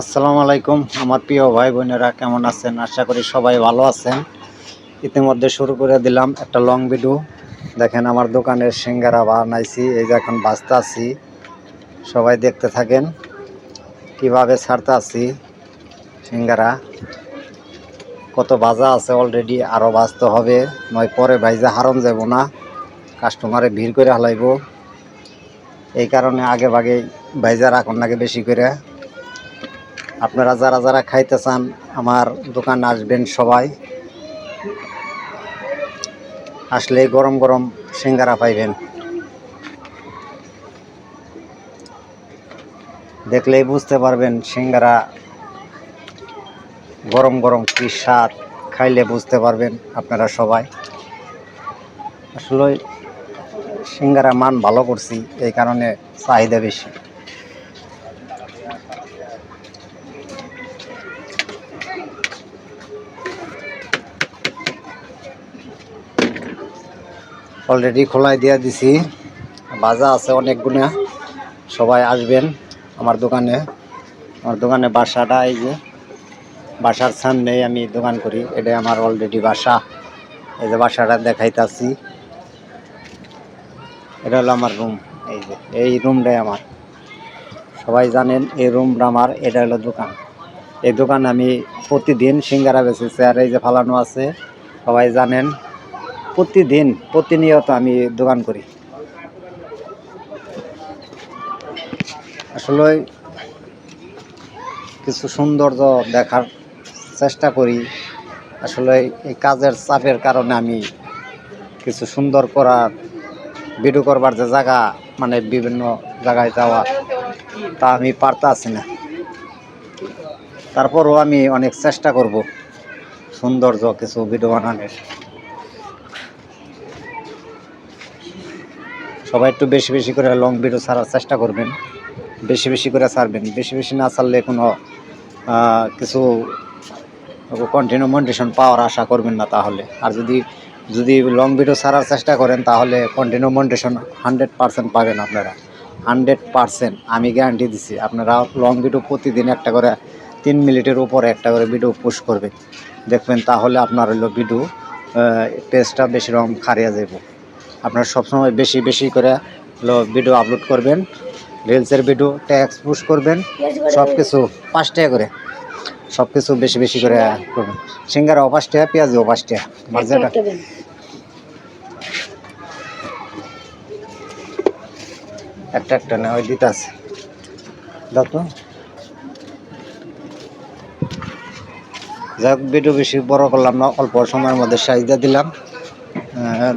আসসালামু আলাইকুম, আমার প্রিয় ভাই বোনেরা কেমন আছেন? আশা করি সবাই ভালো আছেন। ইতিমধ্যে শুরু করে দিলাম একটা লং ভিডিও দেখেন আমার দোকানের সিঙ্গারা বানাইছি, এই যে এখন বাঁচতে আছি। সবাই দেখতে থাকেন, কীভাবে ছাড়তে আছি সিঙ্গারা। কত বাজা আছে অলরেডি আরও বাঁচতে হবে। নয় পরে ভাইজা হারম যাব না কাস্টমারে ভিড় করে হালাইব। এই কারণে আগে ভাগে ভাইজা রাখুন লাগে বেশি করে। আপনারা যারা যারা খাইতে চান, আমার দোকানে আসবেন সবাই। আসলে গরম গরম সিঙ্গারা পাইবেন। দেখলেই বুঝতে পারবেন সিঙ্গারা গরম গরম কি স্বাদ, খাইলে বুঝতে পারবেন আপনারা সবাই। আসলে সিঙ্গারা মান ভালো করছি, এই কারণে চাহিদা বেশি। অলরেডি খোলাই দিয়ে দিছি। বাজা আছে অনেকগুলো সবাই আসবেন আমার দোকানে। আমার দোকানে বাসাটা এই যে, বাসার সামনে আমি দোকান করি। এটা আমার অলরেডি বাসা। এই যে বাসাটা দেখাইতাছি। এটা হলো আমার রুম এই যে, এই রুমটাই আমার। সবাই জানেন, এই রুমটা আমার, এটা হলো দোকান। এই দোকান আমি প্রতিদিন সিঙ্গারা বেচেছি। আর এই যে ফালানো আছে, সবাই জানেন। প্রতিদিন, প্রতিনিয়ত আমি দোকান করি। আসলে কিছু সৌন্দর্য দেখার চেষ্টা করি। আসলে এই কাজের চাপের কারণে আমি কিছু সুন্দর করার, ভিডিও করবার যে জায়গা মানে বিভিন্ন জায়গায় যাওয়া, তা আমি পারতাছি না। তারপরও আমি অনেক চেষ্টা করব সৌন্দর্য কিছু ভিডিও বানানোর। সবাই একটু বেশি বেশি করে লং ভিডিও ছাড়ার চেষ্টা করবেন। বেশি বেশি করে ছাড়বেন। বেশি বেশি না ছাড়লে কোনো কিছু কন্টিনিউ মন্ডিশন পাওয়ার আশা করবেন না তাহলে। আর যদি যদি লং ভিডিও ছাড়ার চেষ্টা করেন, তাহলে কন্টিনিউ মন্ডিশন হান্ড্রেড পারসেন্ট পাবেন আপনারা। হান্ড্রেড পারসেন্ট আমি গ্যারান্টি দিছি। আপনারা লং ভিডিও প্রতিদিন একটা করে, তিন মিনিটের উপরে একটা করে ভিডিও পোস্ট করবেন। দেখবেন তাহলে আপনার হলো ভিডিও পেজটা বেশি রকম খারিয়া যাব আপনারা সবসময় বেশি বেশি করে হলো ভিডিও আপলোড করবেন রিলসের ভিডিও ট্যাক্স পুশ করবেন সব কিছু পাঁচ টাকা করে সব কিছু বেশি বেশি করে করবেন। সিঙ্গারাও পাঁচ টাকা পেঁয়াজও পাঁচ টাকা একটা একটা না ওই দিতে আছে। দাও তো। যাক ভিডিও বেশি বড় করলাম না অল্প সময়ের মধ্যে সাইজ দিলাম।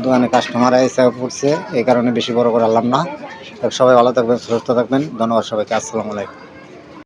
দোকানে কাস্টমার এসে পড়ছে, এই কারণে বেশি বড় করে করলাম না। সবাই ভালো থাকবেন, সুস্থ থাকবেন। ধন্যবাদ সবাইকে। আসসালামু আলাইকুম।